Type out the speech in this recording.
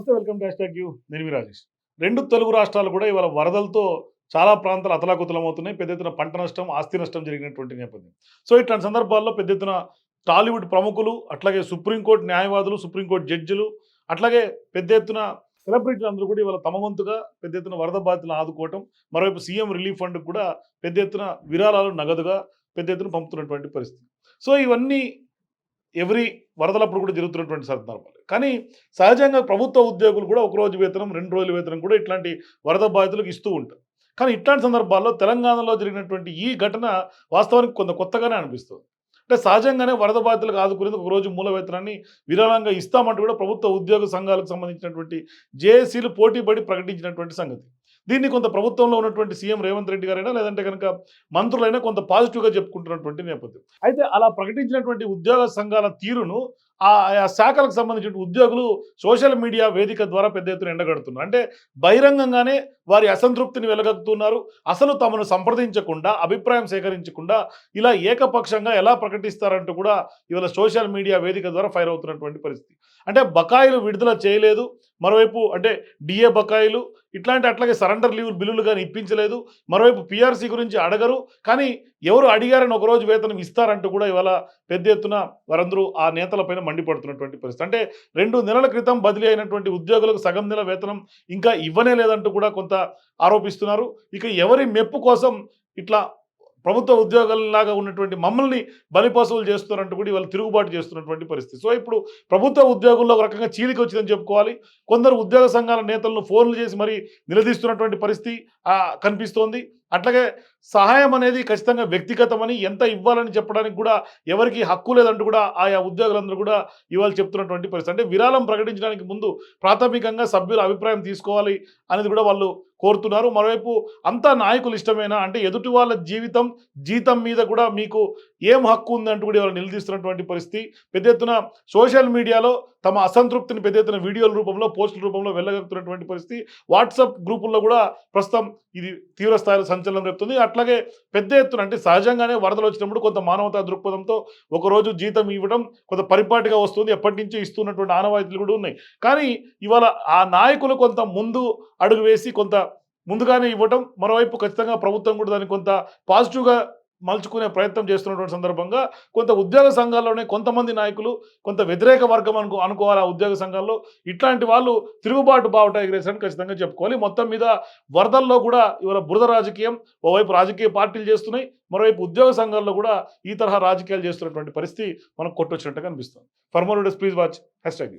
నమస్తే welcome to hash you. నేను మీ రాజేష్. రెండు తెలుగు రాష్ట్రాలు కూడా ఇవాళ వరదలతో చాలా ప్రాంతాలు అతలాకుతలమవుతున్నాయి పెద్ద ఎత్తున పంట నష్టం ఆస్తి నష్టం జరిగినటువంటి నేపథ్యం. సో ఇట్లాంటి సందర్భాల్లో పెద్ద ఎత్తున టాలీవుడ్ ప్రముఖులు అట్లాగే సుప్రీంకోర్టు న్యాయవాదులు సుప్రీంకోర్టు జడ్జిలు అట్లాగే పెద్ద ఎత్తున సెలబ్రిటీలు అందరూ కూడా ఇవాళ తమ వంతుగా పెద్ద ఎత్తున వరద బాధితులను ఆదుకోవటం మరోవైపు సీఎం రిలీఫ్ ఫండ్ కూడా పెద్ద ఎత్తున విరాళాలు నగదుగా పెద్ద ఎత్తున పంపుతున్నటువంటి పరిస్థితి. సో ఇవన్నీ ఎవరి వరదలప్పుడు కూడా జరుగుతున్నటువంటి సందర్భాలు. కానీ సహజంగా ప్రభుత్వ ఉద్యోగులు కూడా ఒక రోజు వేతనం రెండు రోజుల వేతనం కూడా ఇట్లాంటి వరద బాధితులకు ఇస్తూ ఉంటారు. కానీ ఇట్లాంటి సందర్భాల్లో తెలంగాణలో జరిగినటువంటి ఈ ఘటన వాస్తవానికి కొంత కొత్తగానే అనిపిస్తుంది. అంటే సహజంగానే వరద బాధితులకు ఆదుకునేందుకు ఒక రోజు మూల వేతనాన్ని విరాళంగా ఇస్తామంటూ కూడా ప్రభుత్వ ఉద్యోగ సంఘాలకు సంబంధించినటువంటి జేఏసీలు పోటీపడి ప్రకటించినటువంటి సంగతి. దీన్ని కొంత ప్రభుత్వంలో ఉన్నటువంటి సీఎం రేవంత్ రెడ్డి గారైనా లేదంటే కనుక మంత్రులైనా కొంత పాజిటివ్గా చెప్పుకుంటున్నటువంటి నేపథ్యం. అయితే అలా ప్రకటించినటువంటి ఉద్యోగ సంఘాల తీరును ఆ శాఖలకు సంబంధించిన ఉద్యోగులు సోషల్ మీడియా వేదిక ద్వారా పెద్ద ఎత్తున ఎండగడుతున్నారు. అంటే బహిరంగంగానే వారి అసంతృప్తిని వెలగక్కుతున్నారు అసలు తమను సంప్రదించకుండా అభిప్రాయం సేకరించకుండా ఇలా ఏకపక్షంగా ఎలా ప్రకటిస్తారంటూ కూడా ఇవాళ సోషల్ మీడియా వేదిక ద్వారా ఫైర్ అవుతున్నటువంటి పరిస్థితి. అంటే బకాయిలు విడుదల చేయలేదు. మరోవైపు అంటే డిఏ బకాయిలు ఇట్లాంటి అట్లాగే సరెండర్ లీవ్ బిల్లులు కానీ ఇప్పించలేదు. మరోవైపు పిఆర్సీ గురించి అడగరు. కానీ ఎవరు అడిగారని ఒకరోజు వేతనం ఇస్తారంటూ కూడా ఇవాళ పెద్ద ఎత్తున వారందరూ ఆ నేతలపైన మండిపడుతున్నటువంటి పరిస్థితి. అంటే రెండు నెలల క్రితం బదిలీ అయినటువంటి ఉద్యోగులకు సగం నెల వేతనం ఇంకా ఇవ్వనే లేదంటూ కూడా కొంత ఆరోపిస్తున్నారు. ఇక ఎవరి మెప్పు కోసం ఇట్లా ప్రభుత్వ ఉద్యోగాలలాగా ఉన్నటువంటి మమ్మల్ని బలిపశువులు చేస్తున్నారంటూ కూడా ఇవాళ తిరుగుబాటు చేస్తున్నటువంటి పరిస్థితి. సో ఇప్పుడు ప్రభుత్వ ఉద్యోగుల్లో ఒక రకంగా చీలిక వచ్చిందని చెప్పుకోవాలి. కొందరు ఉద్యోగ సంఘాల నేతలను ఫోన్లు చేసి మరీ నిలదీస్తున్నటువంటి పరిస్థితి కనిపిస్తోంది. అట్లాగే సహాయం అనేది ఖచ్చితంగా వ్యక్తిగతమని ఎంత ఇవ్వాలని చెప్పడానికి కూడా ఎవరికి హక్కు లేదంటూ కూడా ఆయా ఉద్యోగులందరూ కూడా ఇవాళ చెప్తున్నటువంటి పరిస్థితి. అంటే విరాళం ప్రకటించడానికి ముందు ప్రాథమికంగా సభ్యుల అభిప్రాయం తీసుకోవాలి అనేది కూడా వాళ్ళు కోరుతున్నారు. మరోవైపు అంతా నాయకులు ఇష్టమేనా? అంటే ఎదుటి వాళ్ళ జీవితం జీతం మీద కూడా మీకు ఏం హక్కు ఉందంటూ కూడా ఇవాళ నిలదీస్తున్నటువంటి పరిస్థితి. పెద్ద ఎత్తున సోషల్ మీడియాలో తమ అసంతృప్తిని పెద్ద ఎత్తున వీడియోల రూపంలో పోస్టుల రూపంలో వెళ్ళగలుగుతున్నటువంటి పరిస్థితి. వాట్సాప్ గ్రూపుల్లో కూడా ప్రస్తుతం ఇది తీవ్ర స్థాయిలో సంచలనం రేపుతుంది. అట్లాగే పెద్ద ఎత్తున అంటే సహజంగానే వరదలు వచ్చినప్పుడు కొంత మానవతా దృక్పథంతో ఒకరోజు జీతం ఇవ్వడం కొంత పరిపాటిగా వస్తుంది. ఎప్పటి నుంచో ఇస్తున్నటువంటి ఆనవాయితీలు కూడా ఉన్నాయి. కానీ ఇవాళ ఆ నాయకులు కొంత ముందు అడుగు వేసి కొంత ముందుగానే ఇవ్వటం మరోవైపు ఖచ్చితంగా ప్రభుత్వం కూడా దాన్ని కొంత పాజిటివ్గా మలుచుకునే ప్రయత్నం చేస్తున్నటువంటి సందర్భంగా కొంత ఉద్యోగ సంఘాల్లోనే కొంతమంది నాయకులు కొంత వ్యతిరేక వర్గం అనుకో అనుకోవాలి ఆ ఉద్యోగ సంఘాల్లో? ఇట్లాంటి వాళ్ళు తిరుగుబాటు బావుట ఎగిరేసారని ఖచ్చితంగా చెప్పుకోవాలి. మొత్తం మీద వరదల్లో కూడా ఇవాళ బురద రాజకీయం ఓవైపు రాజకీయ పార్టీలు చేస్తున్నాయి మరోవైపు ఉద్యోగ సంఘాల్లో కూడా ఈ తరహా రాజకీయాలు చేస్తున్నటువంటి పరిస్థితి మనకు కొట్టొచ్చినట్టుగా అనిపిస్తుంది. For please watch hashtag